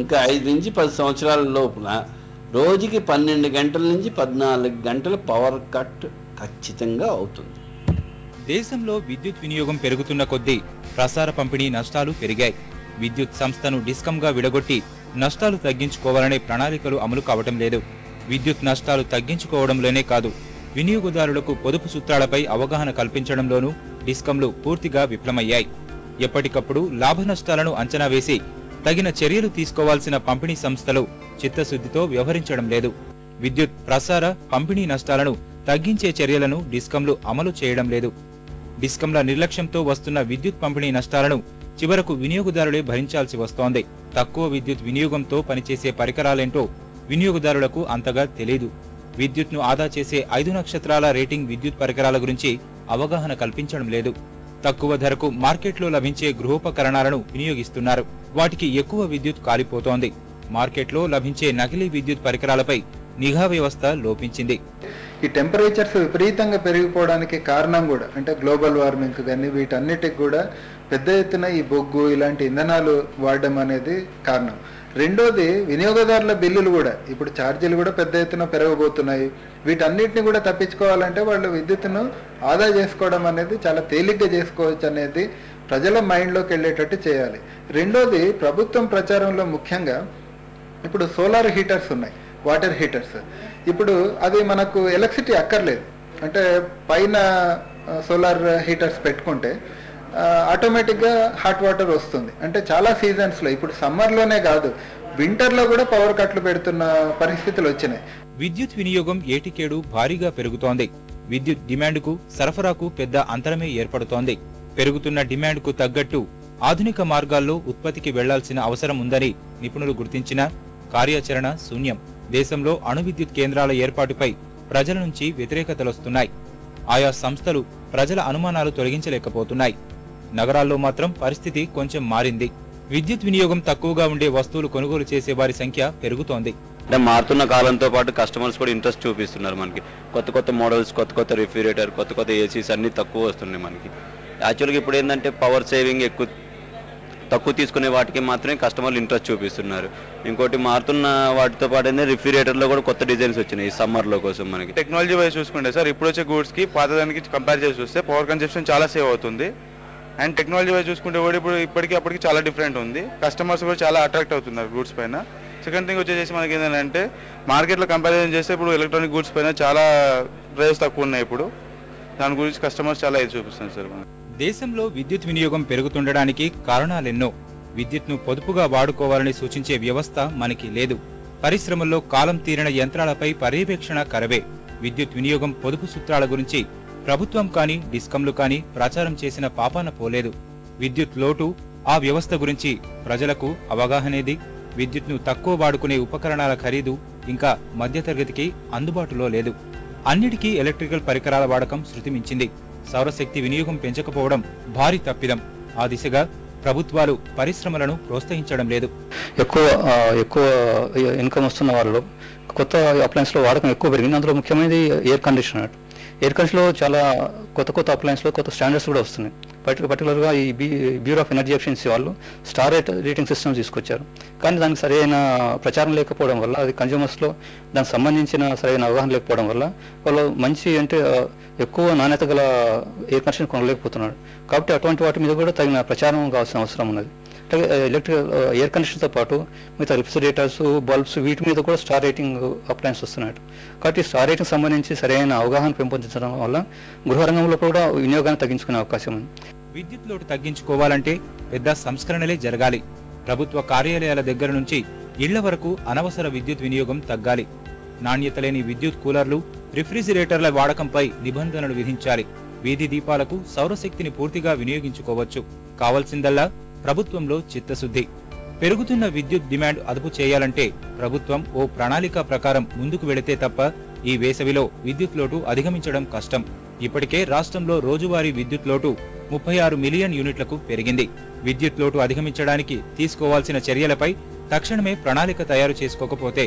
ఇంకా ఐదు నుంచి పది సంవత్సరాల లోపున రోజుకి పన్నెండు గంటల నుంచి పద్నాలుగు గంటల పవర్ కట్ ఖచ్చితంగా అవుతుంది. దేశంలో విద్యుత్ వినియోగం పెరుగుతున్న కొద్దీ ప్రసార పంపిణీ నష్టాలు పెరిగాయి. విద్యుత్ సంస్థను డిస్కంగా విడగొట్టి నష్టాలు తగ్గించుకోవాలనే ప్రణాళికలు అమలు కావటం లేదు. విద్యుత్ నష్టాలు తగ్గించుకోవడంలోనే కాదు వినియోగదారులకు పొదుపు సూత్రాలపై అవగాహన కల్పించడంలోనూ డిస్కంలు పూర్తిగా విఫలమయ్యాయి. ఎప్పటికప్పుడు లాభ నష్టాలను అంచనా వేసి తగిన చర్యలు తీసుకోవాల్సిన పంపిణీ సంస్థలు చిత్తశుద్ధితో వ్యవహరించడం లేదు. విద్యుత్ ప్రసార పంపిణీ నష్టాలను తగ్గించే చర్యలను డిస్కంలు అమలు చేయడం లేదు. డిస్కంల నిర్లక్ష్యంతో వస్తున్న విద్యుత్ పంపిణీ నష్టాలను చివరకు వినియోగదారులే భరించాల్సి వస్తోంది. తక్కువ విద్యుత్ వినియోగంతో పనిచేసే పరికరాలేంటో వినియోగదారులకు అంతగా తెలియదు విద్యుత్ను ఆదా చేసే ఐదు నక్షత్రాల రేటింగ్ విద్యుత్ పరికరాల గురించి అవగాహన కల్పించడం లేదు. తక్కువ ధరకు మార్కెట్లో లభించే గృహోపకరణాలను వినియోగిస్తున్నారు. వాటికి ఎక్కువ విద్యుత్ కాలిపోతోంది. మార్కెట్లో లభించే నకిలీ విద్యుత్ పరికరాలపై నిఘా వ్యవస్థ లోపించింది. ఈ టెంపరేచర్స్ విపరీతంగా పెరిగిపోవడానికి కారణం కూడా అంటే గ్లోబల్ వార్మింగ్ కానీ వీటన్నిటికి కూడా పెద్ద ఎత్తున ఈ బొగ్గు ఇలాంటి ఇంధనాలు వాడడం అనేది కారణం. రెండోది వినియోగదారుల బిల్లులు కూడా ఇప్పుడు ఛార్జీలు కూడా పెద్ద ఎత్తున పెరగబోతున్నాయి. వీటన్నిటిని కూడా తప్పించుకోవాలంటే వాళ్ళు విద్యుత్తును ఆదా చేసుకోవడం అనేది చాలా తేలిగ్గా చేసుకోవచ్చు అనేది ప్రజల మైండ్లోకి వెళ్ళేటట్టు చేయాలి. రెండోది ప్రభుత్వం ప్రచారంలో ముఖ్యంగా ఇప్పుడు సోలార్ హీటర్స్ ఉన్నాయి. Water heaters. ఇప్పుడు అది మనకు ఎలక్ట్రిసిటీ అక్కర్లేదు. అంటే పైన సోలార్ హీటర్స్ పెట్టుకుంటే ఆటోమేటిక్గా హాట్ వాటర్ వస్తుంది. అంటే చాలా సీజన్స్లో ఇప్పుడు సమ్మర్లోనే కాదు వింటర్లో కూడా పవర్ కట్లు పెడుతున్న పరిస్థితులు వచ్చినాయి. విద్యుత్ వినియోగం ఏటికేడు భారీగా పెరుగుతోంది. విద్యుత్ డిమాండ్కు సరఫరాకు పెద్ద అంతరమే ఏర్పడుతోంది. పెరుగుతున్న డిమాండ్కు తగ్గట్టు ఆధునిక మార్గాల్లో ఉత్పత్తికి వెళ్ళాల్సిన అవసరం ఉందని నిపుణులు గుర్తించినా కార్యాచరణ శూన్యం. దేశంలో అణు విద్యుత్ కేంద్రాల ఏర్పాటుపై ప్రజల నుంచి వ్యతిరేకతలొస్తున్నాయి ఆయా సంస్థలు ప్రజల అనుమానాలు తొలగించలేకపోతున్నాయి. నగరాల్లో మాత్రం పరిస్థితి కొంచెం మారింది. విద్యుత్ వినియోగం తక్కువగా ఉండే వస్తువులు కొనుగోలు చేసే వారి సంఖ్య పెరుగుతోంది. అంటే మారుతున్న కాలంతో పాటు కస్టమర్స్ కూడా ఇంట్రెస్ట్ చూపిస్తున్నారు మనకి. కొత్త కొత్త మోడల్స్ కొత్త కొత్త రిఫ్రిజిరేటర్ కొత్త కొత్త ఏసీస్ అన్నీ తక్కువ వస్తున్నాయి మనకి. యాక్చువల్గా ఇప్పుడు ఏంటంటే పవర్ సేవింగ్ ఎక్కువ తక్కువ తీసుకునే వాటికి మాత్రమే కస్టమర్లు ఇంట్రెస్ట్ చూపిస్తున్నారు. ఇంకోటి మారుతున్న వాటితో పాటు ఏంటంటే రిఫ్రిజిరేటర్లో కూడా కొత్త డిజైన్స్ వచ్చినాయి ఈ సమ్మర్లో కోసం మనకి. టెక్నాలజీ వైజ్ చూసుకుంటే సార్ ఇప్పుడు వచ్చే గూడ్స్కి పాతదానికి కంపేర్ చేసి చూస్తే పవర్ కన్సెప్షన్ చాలా సేవ్ అవుతుంది. అండ్ టెక్నాలజీ వైజ్ చూసుకుంటే కూడా ఇప్పుడు ఇప్పటికి అప్పటికి చాలా డిఫరెంట్ ఉంది. కస్టమర్స్ కూడా చాలా అట్రాక్ట్ అవుతున్నారు గూడ్స్ పైన. సెకండ్ థింగ్ వచ్చేసి మనకి ఏంటంటే మార్కెట్లో కంపారిజన్ చేస్తే ఇప్పుడు ఎలక్ట్రానిక్ గూడ్స్ పైన చాలా ప్రైస్ తక్కువ ఉన్నాయి ఇప్పుడు. దాని గురించి కస్టమర్స్ చాలా ఇది చూపిస్తున్నారు సార్ మనకి. దేశంలో విద్యుత్ వినియోగం పెరుగుతుండడానికి కారణాలెన్నో విద్యుత్ను పొదుపుగా వాడుకోవాలని సూచించే వ్యవస్థ మనకి లేదు. పరిశ్రమల్లో కాలం తీరిన యంత్రాలపై పర్యవేక్షణ కరవే. విద్యుత్ వినియోగం పొదుపు సూత్రాల గురించి ప్రభుత్వం కానీ డిస్కంలు కానీ ప్రచారం చేసిన పాపాన పోలేదు. విద్యుత్ లోటు ఆ వ్యవస్థ గురించి ప్రజలకు అవగాహనేది విద్యుత్ను తక్కువ వాడుకునే ఉపకరణాల ఖరీదు ఇంకా మధ్యతరగతికి అందుబాటులో లేదు. అన్నిటికీ ఎలక్ట్రికల్ పరికరాల వాడకం శృతిమించింది. సౌరశక్తి వినియోగం పెంచకపోవడం భారీ తప్పిదం. ఆ దిశగా ప్రభుత్వాలు పరిశ్రమలను ప్రోత్సహించడం లేదు. ఎక్కువ ఎక్కువ ఇన్కమ్ వస్తున్న వాళ్ళలో కొత్త అప్లయన్స్లో వాడకం ఎక్కువ పెరిగింది. అందులో ముఖ్యమైనది ఎయిర్ కండిషనర్ ఎయిర్ కండిషన్లో చాలా కొత్త కొత్త అప్లయన్స్లో కొత్త స్టాండర్డ్స్ కూడా వస్తున్నాయి. పర్టి పర్టికులర్గా ఈ B bureau of energy efficiency వాళ్ళు స్టార్ రేట్ రేటింగ్ సిస్టమ్ తీసుకొచ్చారు. కానీ దానికి సరైన ప్రచారం లేకపోవడం వల్ల అది కన్జ్యూమర్స్లో దానికి సంబంధించిన సరైన అవగాహన లేకపోవడం వల్ల వాళ్ళు మంచి అంటే ఎక్కువ నాణ్యత గల ఎయిర్ కండిషన్ కొనలేకపోతున్నారు. కాబట్టి అటువంటి వాటి మీద కూడా తగిన ప్రచారం కావాల్సిన అవసరం ఉన్నది. ఎలక్ట్రిక్ ఎలక్ట్రికల్ ఎయిర్ కండిషన్తో పాటు మిగతా రిఫ్రిజిరేటర్స్ బల్బ్స్ వీటి మీద కూడా స్టార్ రేటింగ్ అప్లయన్స్ వస్తున్నాయి కాబట్టి స్టార్ రేటింగ్ సంబంధించి సరైన అవగాహన పెంపొందించడం వల్ల గృహ రంగంలో కూడా వినియోగాన్ని తగ్గించుకునే అవకాశం ఉంది. విద్యుత్ లోటు తగ్గించుకోవాలంటే పెద్ద సంస్కరణలే జరగాలి. ప్రభుత్వ కార్యాలయాల దగ్గర నుంచి ఇళ్ళ వరకు అనవసర విద్యుత్ వినియోగం తగ్గాలి. నాణ్యత లేని విద్యుత్ కూలర్లు రిఫ్రిజిరేటర్ల వాడకంపై నిబంధనలు విధించాలి. వీధి దీపాలకు సౌరశక్తిని పూర్తిగా వినియోగించుకోవచ్చు. కావలసిందల్లా ప్రభుత్వంలో చిత్తశుద్ధి. పెరుగుతున్న విద్యుత్ డిమాండ్ అదుపు చేయాలంటే ప్రభుత్వం ఓ ప్రణాళిక ప్రకారం ముందుకు వెళితే తప్ప ఈ వేసవిలో విద్యుత్ లోటు అధిగమించడం కష్టం. ఇప్పటికే రాష్ట్రంలో రోజువారీ విద్యుత్ లోటు ముప్పై ఆరు మిలియన్ యూనిట్లకు పెరిగింది. విద్యుత్ లోటు అధిగమించడానికి తీసుకోవాల్సిన చర్యలపై తక్షణమే ప్రణాళిక తయారు చేసుకోకపోతే